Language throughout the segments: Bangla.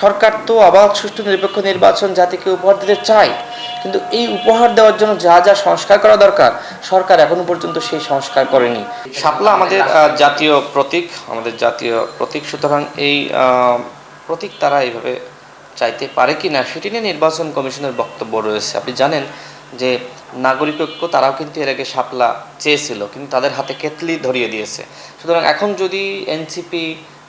সরকার তো অবাধ সুষ্ঠু নিরপেক্ষ নির্বাচন জাতিকে উপহার দিতে চায়, কিন্তু এই উপহার দেওয়ার জন্য যা যা সংস্কার করা দরকার, সরকার এখনও পর্যন্ত সেই সংস্কার করেনি। শাপলা আমাদের জাতীয় প্রতীক, আমাদের জাতীয় প্রতীক, সুতরাং এই প্রতীক তারা এইভাবে চাইতে পারে কি না, সেটি নিয়ে নির্বাচন কমিশনের বক্তব্য রয়েছে। আপনি জানেন যে নাগরিক ঐক্য তারাও কিন্তু এর আগে শাপলা চেয়েছিল, কিন্তু তাদের হাতে কেতলি ধরিয়ে দিয়েছে। সুতরাং এখন যদি এনসিপি,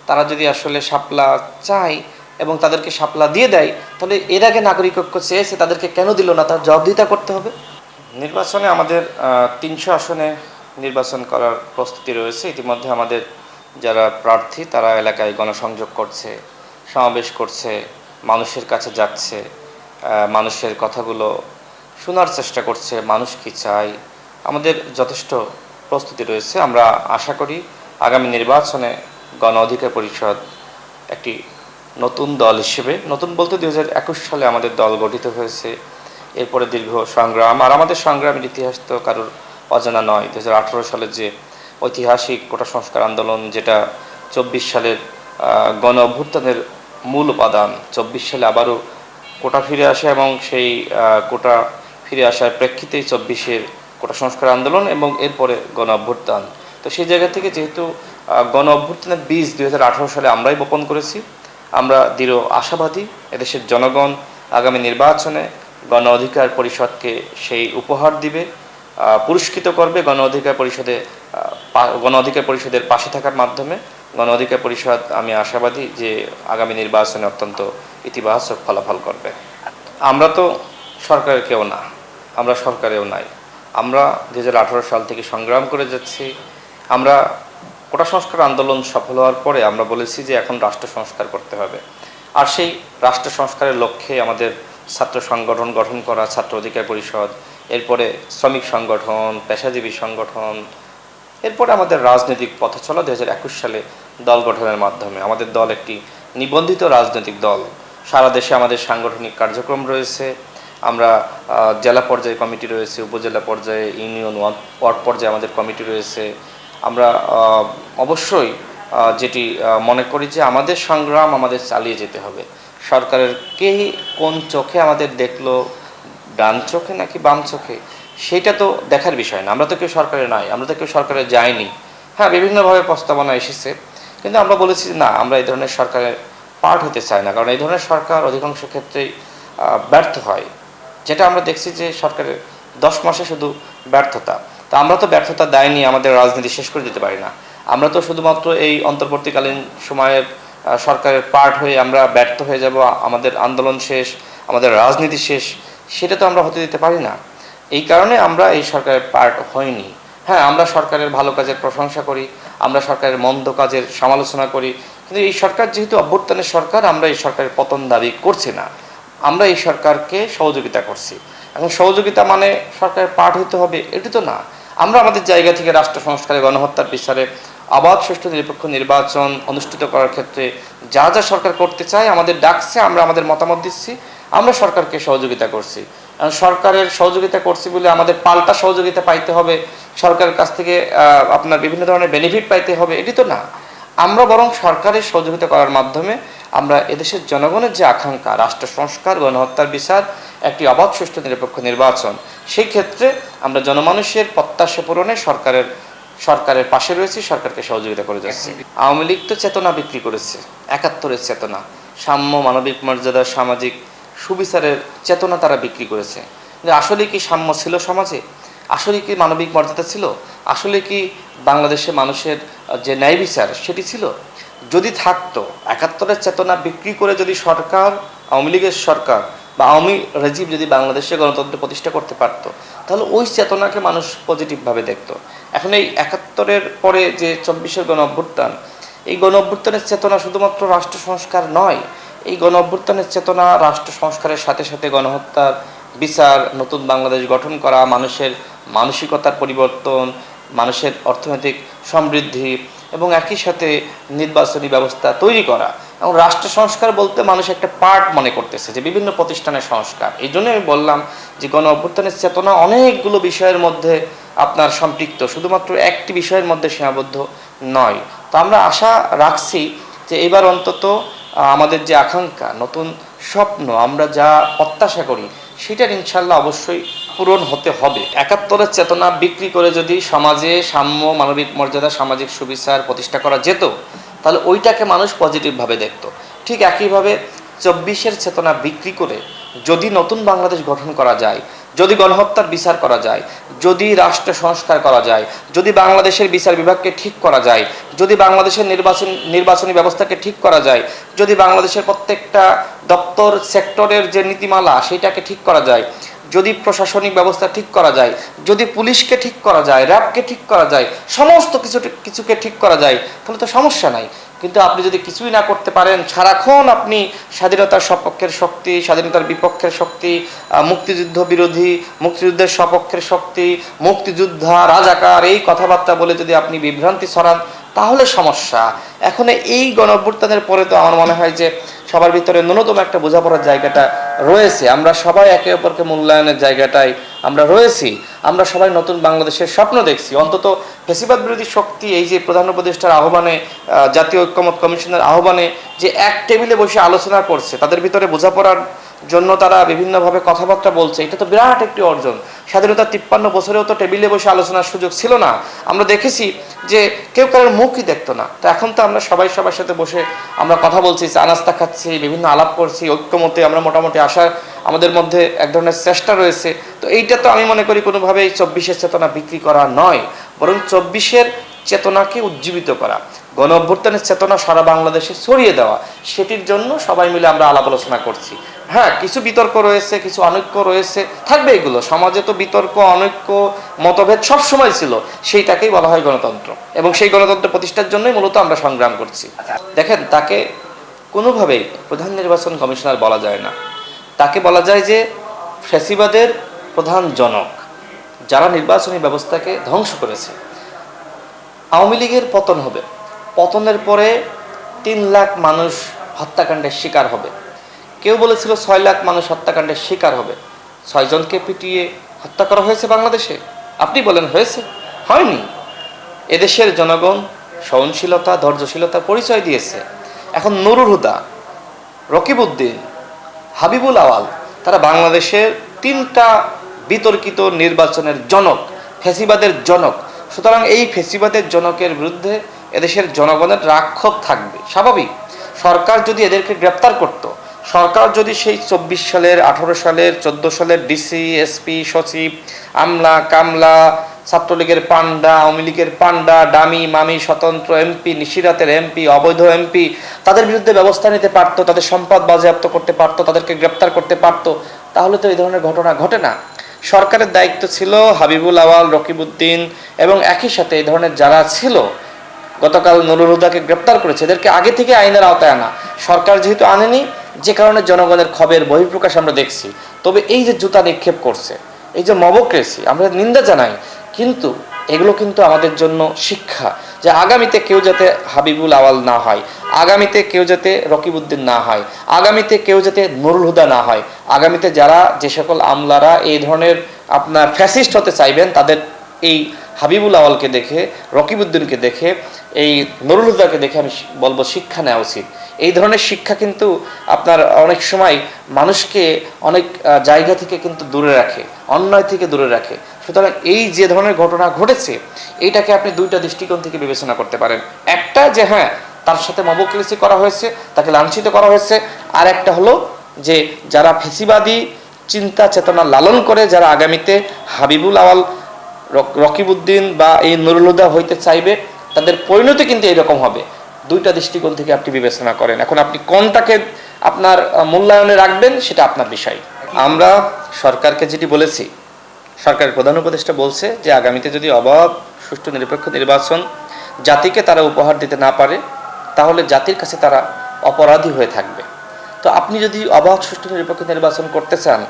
তারা যদি আসলে শাপলা চায় এবং তাদেরকে শাপলা দিয়ে দেয়, তাহলে এর আগে নাগরিক ঐক্য চেয়েছে, তাদেরকে কেন দিল না? তার জবাবদিহিতা করতে হবে। নির্বাচনে আমাদের তিনশো আসনে নির্বাচন করার প্রস্তুতি রয়েছে। ইতিমধ্যে আমাদের যারা প্রার্থী, তারা এলাকায় গণসংযোগ করছে, সমাবেশ করছে, মানুষের কাছে যাচ্ছে মানুষের কথাগুলো শোনার চেষ্টা করছে, মানুষ কি চায়? আমাদের যথেষ্ট প্রস্তুতি রয়েছে। আমরা আশা করি আগামী নির্বাচনে গণ অধিকার পরিষদ একটি নতুন দল হিসেবে, নতুন বলতে দুই হাজার একুশ সালে আমাদের দল গঠিত হয়েছে। এরপরে দীর্ঘ সংগ্রাম, আর আমাদের সংগ্রামের ইতিহাস তো কারোর অজানা নয়। দু সালে যে ঐতিহাসিক কোটা সংস্কার আন্দোলন, যেটা চব্বিশ সালের গণ অভ্যুত্থানের মূল উপাদান, চব্বিশ সালে আবারও কোটা ফিরে আসে এবং সেই কোটা ফিরে আসার প্রেক্ষিতেই চব্বিশের কোটা সংস্কার আন্দোলন এবং এরপরে গণ অভ্যুত্থান। তো সেই জায়গা থেকে যেহেতু গণ অভ্যুত্থানের বীজ দুই হাজার আঠারো সালে আমরাই বপন করেছি আমরা দৃঢ় আশাবাদী এদেশের জনগণ আগামী নির্বাচনে গণ অধিকার পরিষদকে সেই উপহার দিবে পুরস্কৃত করবে গণ অধিকার পরিষদে গণ অধিকার পরিষদের পাশে থাকার মাধ্যমে। গণ অধিকার পরিষদ, আমি আশাবাদী যে আগামী নির্বাচনে অত্যন্ত ইতিবাচক ফলাফল করবে। আমরা তো সরকারের কেউ না, আমরা সরকারেও নাই। আমরা দু হাজার আঠেরো সাল থেকে সংগ্রাম করে যাচ্ছি। আমরা কোটা সংস্কার আন্দোলন সফল হওয়ার পরে আমরা বলেছি যে এখন রাষ্ট্র সংস্কার করতে হবে। আর সেই রাষ্ট্র সংস্কারের লক্ষ্যে আমাদের ছাত্র সংগঠন গঠন করা, ছাত্র অধিকার পরিষদ, এরপরে শ্রমিক সংগঠন, পেশাজীবী সংগঠন, এরপরে আমাদের রাজনৈতিক পথ চলা দু হাজার একুশ সালে দল গঠনের মাধ্যমে। আমাদের দল একটি নিবন্ধিত রাজনৈতিক দল। সারা দেশে আমাদের সাংগঠনিক কার্যক্রম রয়েছে। আমরা জেলা পর্যায়ে কমিটি রয়েছে, উপজেলা পর্যায়ে ইউনিয়ন ওয়ার্ড ওয়ার্ড পর্যায়ে আমাদের কমিটি রয়েছে। আমরা অবশ্যই যেটি মনে করি যে আমাদের সংগ্রাম আমাদের চালিয়ে যেতে হবে। সরকারের কে কোন চোখে আমাদের দেখল, ডান চোখে নাকি বাম চোখে সেটা তো দেখার বিষয় না। আমরা তো কেউ সরকারে নাই, আমরা তো কেউ সরকারে যাইনি। হ্যাঁ বিভিন্নভাবে প্রস্তাবনা এসেছে, কিন্তু আমরা বলেছি না, আমরা এই ধরনের সরকারের পার্ট হতে চাই না, কারণ এই ধরনের সরকার অধিকাংশ ক্ষেত্রেই ব্যর্থ হয়। যেটা আমরা দেখছি যে সরকারের দশ মাসে শুধু ব্যর্থতা। তা আমরা তো ব্যর্থতা দেয়নি আমাদের রাজনীতি শেষ করে দিতে পারি না। আমরা তো শুধুমাত্র এই অন্তর্বর্তীকালীন সময়ের আহ, সরকারের পার্ট হয়ে আমরা ব্যর্থ হয়ে যাব আমাদের আন্দোলন শেষ আমাদের রাজনীতি শেষ সেটা তো আমরা হতে দিতে পারি না। এই কারণে আমরা এই সরকারের পার্ট হইনি হ্যাঁ আমরা সরকারের ভালো কাজের প্রশংসা করি আমরা সরকারের মন্দ কাজের সমালোচনা করি কিন্তু এই সরকার যেহেতু অভ্যুত্থানের সরকার আমরা এই সরকারের পতন দাবি করছি না। আমরা এই সরকারকে সহযোগিতা করছি। এখন সহযোগিতা মানে সরকারের পার্ট হতে হবে এটি তো না। আমরা আমাদের জায়গা থেকে রাষ্ট্র সংস্কারে, গণহত্যার বিচারে আবাদ, সুষ্ঠু, নিরপেক্ষ নির্বাচন অনুষ্ঠিত করার ক্ষেত্রে যা যা সরকার করতে চায়, আমাদের ডাকছে, আমরা আমাদের মতামত দিচ্ছি, আমরা সরকারকে সহযোগিতা করছি। সরকারের সহযোগিতা করছি বলে আমাদের পাল্টা সহযোগিতা পাইতে হবে, সরকারের কাছ থেকে আপনার বিভিন্ন ধরনের বেনিফিট পাইতে হবে, এটি তো না। আমরা বরং সরকারের সহযোগিতা করার মাধ্যমে আমরা এদেশের জনগণের যে আকাঙ্ক্ষা, রাষ্ট্র সংস্কার গণহত্যার বিচার, একটি অবাধ সুষ্ঠু নিরপেক্ষ নির্বাচন, সেই ক্ষেত্রে আমরা জনমানুষের প্রত্যাশা পূরণে সরকারের সরকারের পাশে রয়েছি, সরকারকে সহযোগিতা করে যাচ্ছি। আওয়ামী লীগ তো চেতনা বিক্রি করেছে, একাত্তরের চেতনা। সাম্য মানবিক মর্যাদা, সামাজিক সুবিচারের চেতনা তারা বিক্রি করেছে। আসলে কি সাম্য ছিল সমাজে? আসলে কি মানবিক মর্যাদা ছিল? আসলে কি বাংলাদেশে মানুষের যে ন্যায় বিচার সেটি ছিল? যদি থাকতো, একাত্তরের চেতনা বিক্রি করে যদি সরকার, আওয়ামী লীগের সরকার বা আওয়ামী রেজিম যদি বাংলাদেশে গণতন্ত্র প্রতিষ্ঠা করতে পারতো, তাহলে ওই চেতনাকে মানুষ পজিটিভভাবে দেখতো। এখন এই একাত্তরের পরে যে চব্বিশের গণ অভ্যুত্থান, এই গণ অভ্যুত্থানের চেতনা শুধুমাত্র রাষ্ট্র সংস্কার নয়, এই গণ অভ্যুত্থানের চেতনা রাষ্ট্র সংস্কারের সাথে সাথে গণহত্যার বিচার, নতুন বাংলাদেশ গঠন করা, মানুষের মানসিকতার পরিবর্তন, মানুষের অর্থনৈতিক সমৃদ্ধি এবং একই সাথে নির্বাচনী ব্যবস্থা তৈরি করা এবং রাষ্ট্র সংস্কার বলতে মানুষ একটা পার্ট মনে করতেছে যে বিভিন্ন প্রতিষ্ঠানের সংস্কার। এই জন্য আমি বললাম যে গণ অভ্যুত্থানের চেতনা অনেকগুলো বিষয়ের মধ্যে আপনার সম্পৃক্ত, শুধুমাত্র একটি বিষয়ের মধ্যে সীমাবদ্ধ নয়। তো আমরা আশা রাখছি যে এবার অন্তত আমাদের যে আকাঙ্ক্ষা, নতুন স্বপ্ন, আমরা যা প্রত্যাশা করি, সেটার ইনশাল্লাহ অবশ্যই পূরণ হতে হবে। একাত্তরের চেতনা বিক্রি করে যদি সমাজে সাম্য, মানবিক মর্যাদা, সামাজিক সুবিচার প্রতিষ্ঠা করা যেত, তাহলে ওইটাকে মানুষ পজিটিভভাবে দেখত। ঠিক একইভাবে চব্বিশের চেতনা বিক্রি করে যদি নতুন বাংলাদেশ গঠন করা যায় যদি গণহত্যার বিচার করা যায়, যদি রাষ্ট্র সংস্কার করা যায়, যদি বাংলাদেশের বিচার বিভাগকে ঠিক করা যায়, যদি বাংলাদেশের নির্বাচন, নির্বাচনী ব্যবস্থাকে ঠিক করা যায়, যদি বাংলাদেশের প্রত্যেকটা দপ্তর, সেক্টরের যে নীতিমালা, সেটাকে ঠিক করা যায় যদি প্রশাসনিক ব্যবস্থা ঠিক করা যায়, যদি পুলিশকে ঠিক করা যায়, র্যাবকে ঠিক করা যায়, সমস্ত কিছু কিছুকে ঠিক করা যায়, তাহলে তো সমস্যা নাই। কিন্তু আপনি যদি কিছুই না করতে পারেন, সারাক্ষণ আপনি স্বাধীনতার সপক্ষের শক্তি, স্বাধীনতার বিপক্ষের শক্তি মুক্তিযুদ্ধ বিরোধী, মুক্তিযুদ্ধের সপক্ষের শক্তি, মুক্তিযোদ্ধা, রাজাকার, এই কথাবার্তা বলে যদি আপনি বিভ্রান্তি ছড়ান তাহলে সমস্যা। এখন এই গণ অভ্যুত্থানের পরে তো আমার মনে হয় যে সবার ভিতরে ন্যূনতম একটা বোঝাপড়ার জায়গাটা রয়েছে। আমরা সবাই একে অপরকে মূল্যায়নের জায়গাটায় আমরা রয়েছি। আমরা সবাই নতুন বাংলাদেশের স্বপ্ন দেখছি। অন্তত ফেসিবাদ বিরোধী শক্তি, এই যে প্রধান উপদেষ্টার আহ্বানে জাতীয় ঐক্যমত কমিশনের আহ্বানে যে এক টেবিলে বসে আলোচনা করছে, তাদের ভিতরে বোঝাপড়ার জন্য তারা বিভিন্নভাবে কথাবার্তা বলছে। এটা তো বিরাট একটি অর্জন। স্বাধীনতার তিপ্পান্ন বছরেও তো টেবিলে বসে আলোচনার সুযোগ ছিল না। আমরা দেখেছি যে কেউ কারোর মুখই দেখতো না। তো এখন তো আমরা সবাই সবার সাথে বসে আমরা কথা বলছি, চা নাস্তা খাচ্ছি, বিভিন্ন আলাপ করছি, ঐক্যমতে আমরা মোটামুটি আসার আমাদের মধ্যে এক ধরনের চেষ্টা রয়েছে। তো এইটা তো আমি মনে করি কোনোভাবেই চব্বিশের চেতনা বিক্রি করা নয়, বরং চব্বিশের চেতনাকে উজ্জীবিত করা। গণ অভ্যুত্থানের চেতনা সারা বাংলাদেশে ছড়িয়ে দেওয়া, সেটির জন্য সবাই মিলে আমরা আলাপ আলোচনা করছি। হ্যাঁ কিছু বিতর্ক রয়েছে, কিছু অনৈক্য রয়েছে, থাকবে এগুলো। সমাজে তো বিতর্ক, অনৈক্য, মতভেদ সব সময় ছিল, সেইটাকেই বলা হয় গণতন্ত্র। এবং সেই গণতন্ত্র প্রতিষ্ঠার জন্যই মূলত আমরা সংগ্রাম করছি। দেখেন, তাকে কোনোভাবেই প্রধান নির্বাচন কমিশনার বলা যায় না। তাকে বলা যায় যে ফ্যাসিবাদের প্রধান জনক, যারা নির্বাচনী ব্যবস্থাকে ধ্বংস করেছে। আওয়ামী লীগের পতন হবে। পতনের পরে তিন লাখ মানুষ হত্যাকাণ্ডের শিকার হবে। কেউ বলেছিল ছয় লাখ মানুষ হত্যাকাণ্ডের শিকার হবে। ছয়জনকে পিটিয়ে হত্যা করা হয়েছে বাংলাদেশে? আপনি বলেন, হয়েছে? হয়নি। এদেশের জনগণ সহনশীলতা, ধৈর্যশীলতার পরিচয় দিয়েছে। এখন নুরুল হুদা, রকিবউদ্দিন, হাবিবুল আওয়াল, তারা বাংলাদেশের তিনটা বিতর্কিত নির্বাচনের জনক, ফেসিবাদের জনক। সুতরাং এই ফেসিবাদের জনকের বিরুদ্ধে এদেশের জনগণের রাক্ষোভ থাকবে। স্বাভাবিক। সরকার যদি এদেরকে গ্রেপ্তার করত, সরকার যদি সেই চব্বিশ সালের, আঠারো সালের, চোদ্দ সালের ডিসি, এসপি, সচিব, আমলা, কামলা, ছাত্রলীগের পান্ডা আওয়ামী লীগের পান্ডা ডামি, মামি, স্বতন্ত্র এমপি, নিশিরাতের এমপি, অবৈধ এমপি, তাদের বিরুদ্ধে ব্যবস্থা নিতে পারতো, তাদের সম্পদ বাজেয়াপ্ত করতে পারতো, তাদেরকে গ্রেপ্তার করতে পারতো, তাহলে তো এই ধরনের ঘটনা ঘটে না। সরকারের দায়িত্ব ছিল হাবিবুল আওয়াল রকিবউদ্দিন এবং একই সাথে এই ধরনের যারা ছিল গতকাল নুরুল হুদাকে গ্রেপ্তার করেছে। এদেরকে আগে থেকে আইনের আওতায় আনা। সরকার যেহেতু আনেনি, যে কারণে জনগণের খবের বহিঃপ্রকাশ আমরা দেখছি। তবে এই যে জুতা নিক্ষেপ করছে, এই যে মবক্রেসি, আমরা নিন্দা জানাই। কিন্তু এগুলো কিন্তু আমাদের জন্য শিক্ষা যে আগামীতে কেউ যাতে হাবিবুল আওয়াল না হয়, আগামীতে কেউ যাতে রকিবউদ্দিন না হয়, আগামীতে কেউ যাতে নুরুল হুদা না হয়, আগামীতে যারা যে সকল আমলারা এই ধরনের আপনার ফ্যাসিস্ট হতে চাইবেন, তাদের এই হাবিবুল আওয়ালকে দেখে, রকিবউদ্দিনকে দেখে, এই নুরুল হুদাকে দেখে আমি বলব শিক্ষা নেওয়া উচিত। এই ধরনের শিক্ষা কিন্তু আপনার অনেক সময় মানুষকে অনেক জায়গা থেকে কিন্তু দূরে রাখে, অন্যায় থেকে দূরে রাখে। সুতরাং এই যে ধরনের ঘটনা ঘটেছে, এইটাকে আপনি দুইটা দৃষ্টিকোণ থেকে বিবেচনা করতে পারেন। একটা যে হ্যাঁ তার সাথে মবক্রেসি করা হয়েছে, তাকে লাঞ্ছিত করা হয়েছে। আর একটা হলো যে যারা ফেসিবাদী চিন্তা চেতনা লালন করে, যারা আগামীতে হাবিবুল আওয়াল রকিবউদ্দিন বা এই নুরুল হুদা হইতে চাইবে, তাদের পরিণতি কিন্তু এরকম হবে। দুইটা দৃষ্টিকোণ থেকে আপনি বিবেচনা করেন। এখন আপনি কোনটাকে আপনার মূল্যায়নে রাখবেন সেটা আপনার বিষয়। আমরা সরকারকে যেটি বলেছি, সরকারের প্রধান উপদেষ্টা বলছে যে আগামীতে যদি অবাধ, সুষ্ঠু, নিরপেক্ষ নির্বাচন জাতিকে তারা উপহার দিতে না পারে, তাহলে জাতির কাছে তারা অপরাধী হয়ে থাকবে। তো আপনি যদি অবাধ, সুষ্ঠু, নিরপেক্ষ নির্বাচন করতে চান,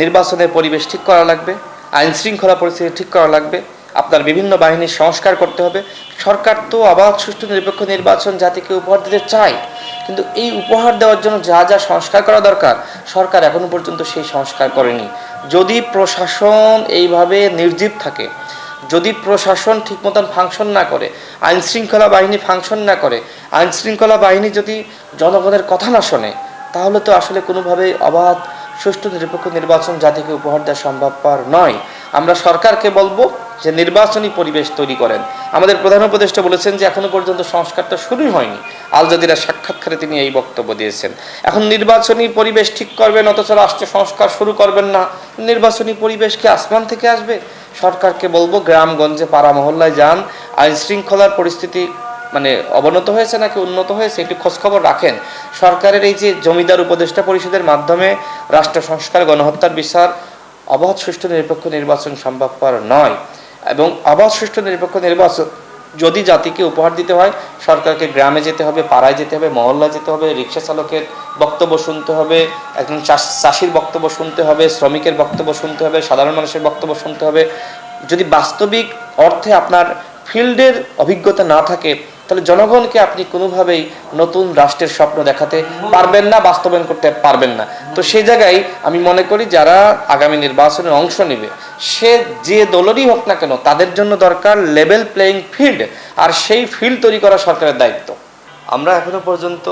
নির্বাচনের পরিবেশ ঠিক করা লাগবে। আইন শৃঙ্খলা পরিস্থিতি ঠিক করা লাগবে। আপনার বিভিন্ন বাহিনীর সংস্কার করতে হবে। সরকার তো অবাধ, সুষ্ঠু, নিরপেক্ষ নির্বাচন জাতিকে উপহার দিতে চায়। কিন্তু এই উপহার দেওয়ার জন্য যা যা সংস্কার করা দরকার, সরকার এখনও পর্যন্ত সেই সংস্কার করেনি। যদি প্রশাসন এইভাবে নির্জীব থাকে, যদি প্রশাসন ঠিক মতন ফাংশন না করে, আইন শৃঙ্খলা বাহিনী ফাংশন না করে, আইন শৃঙ্খলা বাহিনী যদি জনগণের কথা না শোনে, তাহলে তো আসলে কোনোভাবেই অবাধ সুষ্ঠু নিরপেক্ষ নির্বাচন জাতিকে উপহার দেওয়া সম্ভবপর নয়। আমরা সরকারকে বলব যে নির্বাচনী পরিবেশ তৈরি করেন। আমাদের প্রধান উপদেষ্টা বলেছেন যে এখনও পর্যন্ত সংস্কারটা শুরুই হয়নি। আল জাদিরা সাক্ষাৎকারে তিনি এই বক্তব্য দিয়েছেন। এখন নির্বাচনী পরিবেশ ঠিক করবেন, অথচ রাষ্ট্র সংস্কার শুরু করবেন না। নির্বাচনী পরিবেশ কি আসমান থেকে আসবে? সরকারকে বলব, গ্রামগঞ্জে পাড়া মহল্লায় যান আইন শৃঙ্খলার পরিস্থিতি মানে অবনত হয়েছে নাকি উন্নত হয়েছে একটু খোঁজখবর রাখেন। সরকারের এই যে জমিদার উপদেষ্টা পরিষদের মাধ্যমে রাষ্ট্র সংস্কার, গণহত্যার বিচার, অবাধ সুষ্ঠু নিরপেক্ষ নির্বাচন সম্ভবপর নয়। এবং অবাধ সুষ্ঠু নিরপেক্ষ নির্বাচন যদি জাতিকে উপহার দিতে হয়, সরকারকে গ্রামে যেতে হবে, পাড়ায় যেতে হবে মহল্লা যেতে হবে, রিক্সা চালকের বক্তব্য শুনতে হবে, একজন চাষ- চাষির বক্তব্য শুনতে হবে, শ্রমিকের বক্তব্য শুনতে হবে, সাধারণ মানুষের বক্তব্য শুনতে হবে। যদি বাস্তবিক অর্থে আপনার ফিল্ডের অভিজ্ঞতা না থাকে, তাহলে জনগণকে আপনি কোনোভাবেই নতুন রাষ্ট্রের স্বপ্ন দেখাতে পারবেন না, বাস্তবায়ন করতে পারবেন না। তো সেই জায়গায় আমি মনে করি যারা আগামী নির্বাচনে অংশ নেবে, সে যে দলেরই হোক না কেন, তাদের জন্য দরকার লেভেল প্লেয়িং ফিল্ড আর সেই ফিল্ড তৈরি করা সরকারের দায়িত্ব। আমরা এখনও পর্যন্ত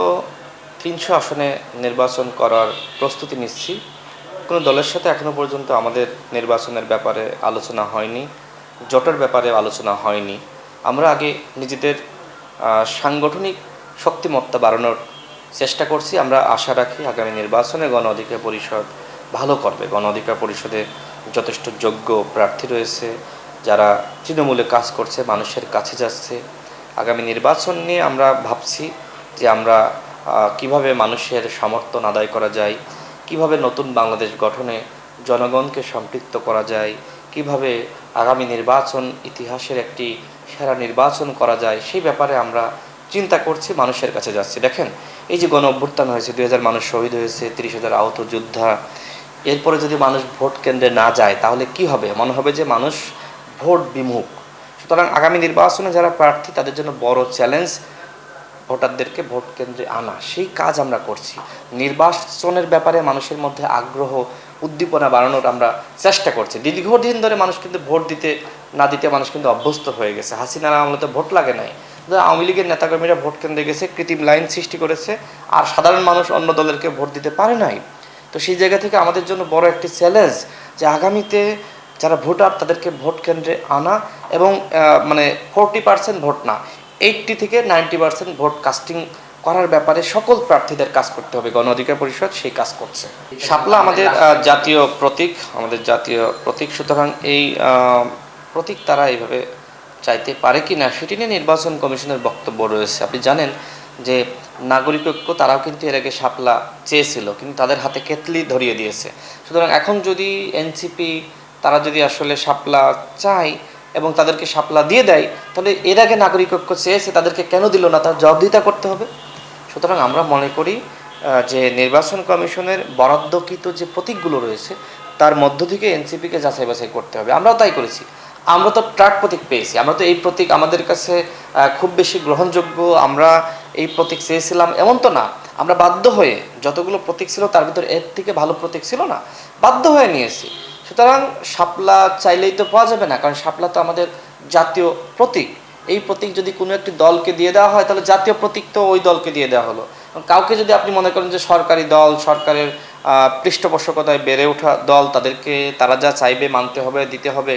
তিনশো আসনে নির্বাচন করার প্রস্তুতি নিচ্ছি। কোনো দলের সাথে এখনও পর্যন্ত আমাদের নির্বাচনের ব্যাপারে আলোচনা হয়নি। জোটের ব্যাপারে আলোচনা হয়নি। আমরা আগে নিজেদের সাংগঠনিক শক্তিমত্তা বাড়ানোর চেষ্টা করছি। আমরা আশা রাখি আগামী নির্বাচনে গণ অধিকার পরিষদ ভালো করবে। গণ অধিকার পরিষদে যথেষ্ট যোগ্য প্রার্থী রয়েছে। যারা তৃণমূলে কাজ করছে, মানুষের কাছে যাচ্ছে। আগামী নির্বাচন নিয়ে আমরা ভাবছি যে আমরা কীভাবে মানুষের সমর্থন আদায় করা যায়, কীভাবে নতুন বাংলাদেশ গঠনে জনগণকে সম্পৃক্ত করা যায় কীভাবে আগামী নির্বাচন ইতিহাসের একটি সেরা নির্বাচন করা যায়, সেই ব্যাপারে আমরা চিন্তা করছি, মানুষের কাছে যাচ্ছি। দেখেন, এই যে গণ অভ্যুত্থান হয়েছে, দুই হাজার মানুষ শহীদ হয়েছে, তিরিশ হাজার আহত যোদ্ধা, এরপরে যদি মানুষ ভোট কেন্দ্রে না যায়, তাহলে কি হবে? মনে হবে যে মানুষ ভোট বিমুখ। সুতরাং আগামী নির্বাচনে যারা প্রার্থী, তাদের জন্য বড় চ্যালেঞ্জ ভোটারদেরকে ভোট কেন্দ্রে আনা। সেই কাজ আমরা করছি। নির্বাচনের ব্যাপারে মানুষের মধ্যে আগ্রহ উদ্দীপনা বাড়ানোর আমরা চেষ্টা করছি। দীর্ঘদিন ধরে মানুষ কিন্তু ভোট দিতে না দিতে মানুষ কিন্তু অভ্যস্ত হয়ে গেছে। হাসিনার আমলে ভোট লাগে নাই। আওয়ামী লীগের নেতাকর্মীরা ভোট কেন্দ্রে গেছে, কৃত্রিম লাইন সৃষ্টি করেছে আর সাধারণ মানুষ অন্য দলেরকে ভোট দিতে পারে নাই। তো সেই জায়গা থেকে আমাদের জন্য বড় একটি চ্যালেঞ্জ যে আগামীতে যারা ভোটার তাদেরকে ভোট কেন্দ্রে আনা এবং মানে ফোরটি পার্সেন্ট ভোট না এইটটি থেকে নাইনটি পার্সেন্ট ভোট কাস্টিং করার ব্যাপারে সকল প্রার্থীদের কাজ করতে হবে। গণ অধিকার পরিষদ সেই কাজ করছে। শাপলা আমাদের জাতীয় প্রতীক, আমাদের জাতীয় প্রতীক। সুতরাং এই প্রতীক তারা এইভাবে চাইতে পারে কি না সেটি নিয়ে নির্বাচন কমিশনের বক্তব্য রয়েছে। আপনি জানেন যে নাগরিকত্ব তারাও কিন্তু এর আগে শাপলা চেয়েছিল, কিন্তু তাদের হাতে কেতলি ধরিয়ে দিয়েছে। সুতরাং এখন যদি এনসিপি তারা যদি আসলে শাপলা চায় এবং তাদেরকে শাপলা দিয়ে দেয়, তাহলে এর আগে নাগরিকত্ব চেয়েছে, তাদেরকে কেন দিল না? তার জবাবদিহিতা করতে হবে। সুতরাং আমরা মনে করি যে নির্বাচন কমিশনের বরাদ্দকৃত যে প্রতীকগুলো রয়েছে, তার মধ্য থেকে এনসিপিকে যাচাই বাছাই করতে হবে। আমরাও তাই করেছি। আমরা তো ট্রাক প্রতীক পেয়েছি। আমরা তো এই প্রতীক আমাদের কাছে খুব বেশি গ্রহণযোগ্য। আমরা এই প্রতীক চেয়েছিলাম এমন তো না। আমরা বাধ্য হয়ে যতগুলো প্রতীক ছিল, তার ভিতরে এর থেকে ভালো প্রতীক ছিল না। বাধ্য হয়ে নিয়েছি। সুতরাং শাপলা চাইলেই তো পাওয়া যাবে না, কারণ শাপলা তো আমাদের জাতীয় প্রতীক। এই প্রতীক যদি কোনো একটি দলকে দিয়ে দেওয়া হয়, তাহলে জাতীয় প্রতীক তো ওই দলকে দিয়ে দেওয়া হলো। কাউকে যদি আপনি মনে করেন যে সরকারি দল, সরকারের পৃষ্ঠপোষকতায় বেড়ে ওঠা দল, তাদেরকে তারা যা চাইবে, মানতে হবে, দিতে হবে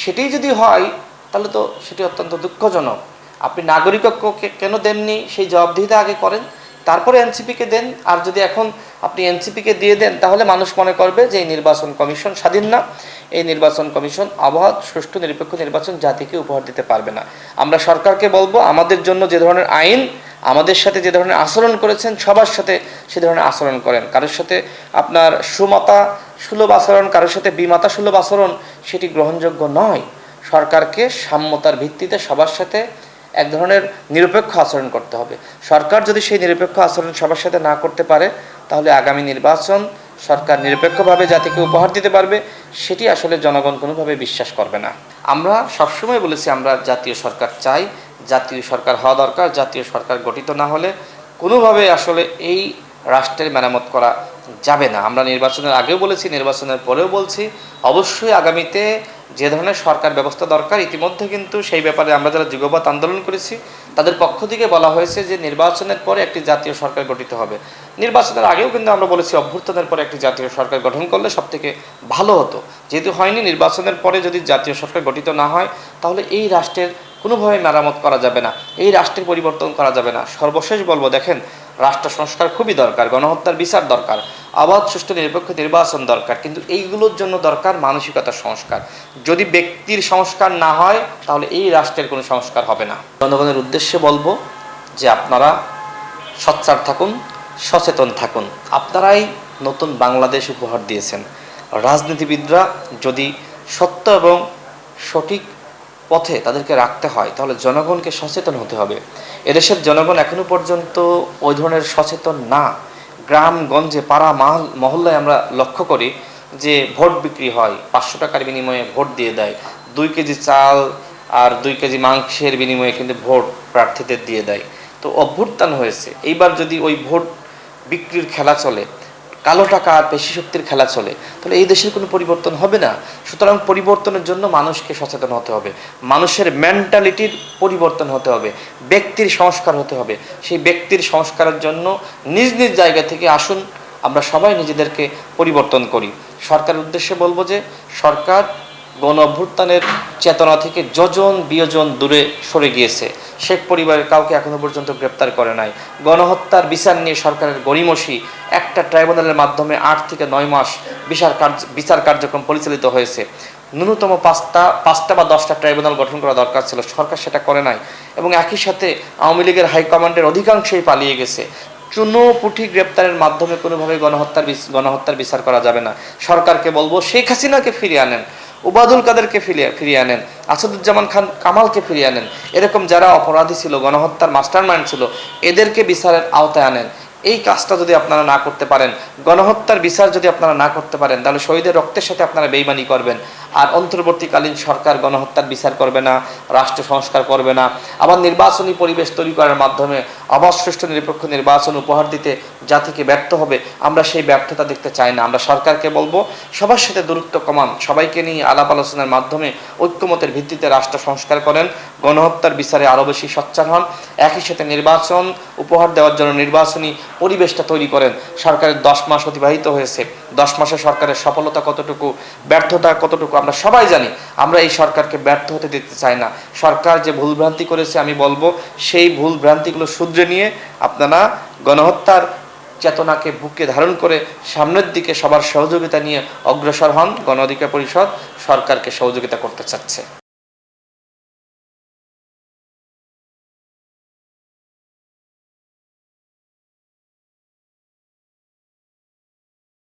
সেটাই যদি হয়, তাহলে তো সেটি অত্যন্ত দুঃখজনক। আপনি নাগরিককে কেন দেননি? সেই জবাবদিহিতা আগে করেন। তারপরে এনসিপিকে দেন। আর যদি এখন আপনি এনসিপিকে দিয়ে দেন, তাহলে মানুষ মনে করবে যে এই নির্বাচন কমিশন স্বাধীন না। এই নির্বাচন কমিশন অবাধ সুষ্ঠু, নিরপেক্ষ নির্বাচন জাতিকে উপহার দিতে পারবে না। আমরা সরকারকে বলব, আমাদের জন্য যে ধরনের আইন, আমাদের সাথে যে ধরনের আচরণ করেছেন, সবার সাথে সে ধরনের আচরণ করেন। কারোর সাথে আপনার সুমাতা সুলভ আচরণ, কারোর সাথে বিমাতা সুলভ আচরণ, সেটি গ্রহণযোগ্য নয়। সরকারকে সাম্যতার ভিত্তিতে সবার সাথে এক ধরনের নিরপেক্ষ আচরণ করতে হবে। সরকার যদি সেই নিরপেক্ষ আচরণ সবার সাথে না করতে পারে, তাহলে আগামী নির্বাচন সরকার নিরপেক্ষভাবে জাতিকে উপহার দিতে পারবে, সেটি আসলে জনগণ কোনোভাবে বিশ্বাস করবে না। আমরা সবসময় বলেছি আমরা জাতীয় সরকার চাই, জাতীয় সরকার হওয়া দরকার, জাতীয় সরকার গঠিত না হলে কোনোভাবে আসলে এই রাষ্ট্রের মেরামত করা যাবে না। আমরা নির্বাচনের আগেও বলেছি, নির্বাচনের পরেও বলছি, অবশ্যই আগামীতে যে ধরনের সরকার ব্যবস্থা দরকার, ইতিমধ্যে কিন্তু সেই ব্যাপারে আমরা যারা যুগবাদ আন্দোলন করেছি, তাদের পক্ষ থেকে বলা হয়েছে যে নির্বাচনের পরে একটি জাতীয় সরকার গঠিত হবে। নির্বাচনের আগেও কিন্তু আমরা বলেছি অভ্যর্থনের পরে একটি জাতীয় সরকার গঠন করলে সব থেকে ভালো হতো। যেহেতু হয়নি, নির্বাচনের পরে যদি জাতীয় সরকার গঠিত না হয়, তাহলে এই রাষ্ট্রের কোনোভাবে মেরামত করা যাবে না, এই রাষ্ট্রের পরিবর্তন করা যাবে না। সর্বশেষ বলব, দেখেন রাষ্ট্র সংস্কার খুবই দরকার, গণহত্যার বিচার দরকার অবাধ সুষ্ঠু, নিরপেক্ষ নির্বাচন দরকার, কিন্তু এইগুলোর জন্য দরকার মানসিকতার সংস্কার। যদি ব্যক্তির সংস্কার না হয়, তাহলে এই রাষ্ট্রের কোনো সংস্কার হবে না। জনগণের উদ্দেশ্যে বলব যে আপনারা সচ্চার থাকুন, সচেতন থাকুন। আপনারাই নতুন বাংলাদেশ উপহার দিয়েছেন। রাজনীতিবিদরা যদি সত্য এবং সঠিক পথে তাদেরকে রাখতে হয়, তাহলে জনগণকে সচেতন হতে হবে। এদেশের জনগণ এখনও পর্যন্ত ওই ধরনের সচেতন না। গ্রামগঞ্জে, পাড়া, মাহল, মহল্লায় আমরা লক্ষ্য করি যে ভোট বিক্রি হয়, পাঁচশো টাকার বিনিময়ে ভোট দিয়ে দেয়, দুই কেজি চাল আর দুই কেজি মাংসের বিনিময়ে কিন্তু ভোট প্রার্থীদের দিয়ে দেয়। তো অভ্যুত্থান হয়েছে। এইবার যদি ওই ভোট বিক্রির খেলা চলে কালো টাকা আর পেশি শক্তির খেলা চলে, তাহলে এই দেশের কোনো পরিবর্তন হবে না। সুতরাং পরিবর্তনের জন্য মানুষকে সচেতন হতে হবে। মানুষের মেন্টালিটির পরিবর্তন হতে হবে। ব্যক্তির সংস্কার হতে হবে। সেই ব্যক্তির সংস্কারের জন্য নিজ নিজ জায়গা থেকে আসুন। আমরা সবাই নিজেদেরকে পরিবর্তন করি। সরকারের উদ্দেশ্যে বলব যে, সরকার গণ অভ্যুত্থানের চেতনা থেকে যজন বিয়োজন দূরে সরে গিয়েছে। শেখ পরিবারের কাউকে এখনও পর্যন্ত গ্রেপ্তার করে নাই। গণহত্যার বিচার নিয়ে সরকারের গড়িমসি। একটা ট্রাইব্যুনালের মাধ্যমে আট থেকে নয় মাস বিচার কার্য, বিচার কার্যক্রম পরিচালিত হয়েছে। ন্যূনতম পাঁচটা পাঁচটা বা দশটা ট্রাইব্যুনাল গঠন করা দরকার ছিল। সরকার সেটা করে নাই। এবং একই সাথে আওয়ামী লীগের হাইকমান্ডের অধিকাংশই পালিয়ে গেছে। চুনোপুটি গ্রেপ্তারের মাধ্যমে কোনোভাবে গণহত্যার গণহত্যার বিচার করা যাবে না। সরকারকে বলব শেখ হাসিনাকে ফিরিয়ে আনেন। উবাদুল কাদেরকে ফিরিয়ে ফিরিয়ে আনেন, আসাদুজ্জামান খান কামালকে ফিরিয়ে আনেন। এরকম যারা অপরাধী ছিল, গণহত্যার মাস্টারমাইন্ড ছিল, এদেরকে বিচারের আওতায় আনেন। এই কাজটা যদি আপনারা না করতে পারেন, গণহত্যার বিচার যদি আপনারা না করতে পারেন, তাহলে শহীদের রক্তের সাথে আপনারা বেইমানি করবেন। আর অন্তর্বর্তীকালীন সরকার গণহত্যার বিচার করবে না, রাষ্ট্র সংস্কার করবে না। আবার নির্বাচনী পরিবেশ তৈরি করার মাধ্যমে অবাধ সুষ্ঠু নিরপেক্ষ নির্বাচন উপহার দিতে জাতিকে ব্যর্থ হবে, আমরা সেই ব্যর্থতা দেখতে চাই না। আমরা সরকারকে বলব, সবার সাথে দূরত্ব কমান। সবাইকে নিয়ে আলাপ আলোচনার মাধ্যমে ঐক্যমতের ভিত্তিতে রাষ্ট্র সংস্কার করেন। গণহত্যার বিচারে আরও বেশি সোচ্চার হন। একই সাথে নির্বাচন উপহার দেওয়ার জন্য নির্বাচনী পরিবেশটা তৈরি করেন। সরকারের দশ মাস অতিবাহিত হয়েছে। দশ মাসে সরকারের সফলতা কতটুকু, ব্যর্থতা কতটুকু, আমরা সবাই জানি। আমরা এই সরকারকে ব্যর্থ হতে দিতে চাই না। সরকার যে ভুলভ্রান্তি করেছে, আমি বলব, সেই ভুল ভ্রান্তিগুলো শুধরে নিয়ে আপনারা গণহত্যার চেতনাকে বুকে ধারণ করে সামনের দিকে সবার সহযোগিতা নিয়ে অগ্রসর হন। গণ অধিকার পরিষদ সরকারকে সহযোগিতা করতে চাচ্ছে।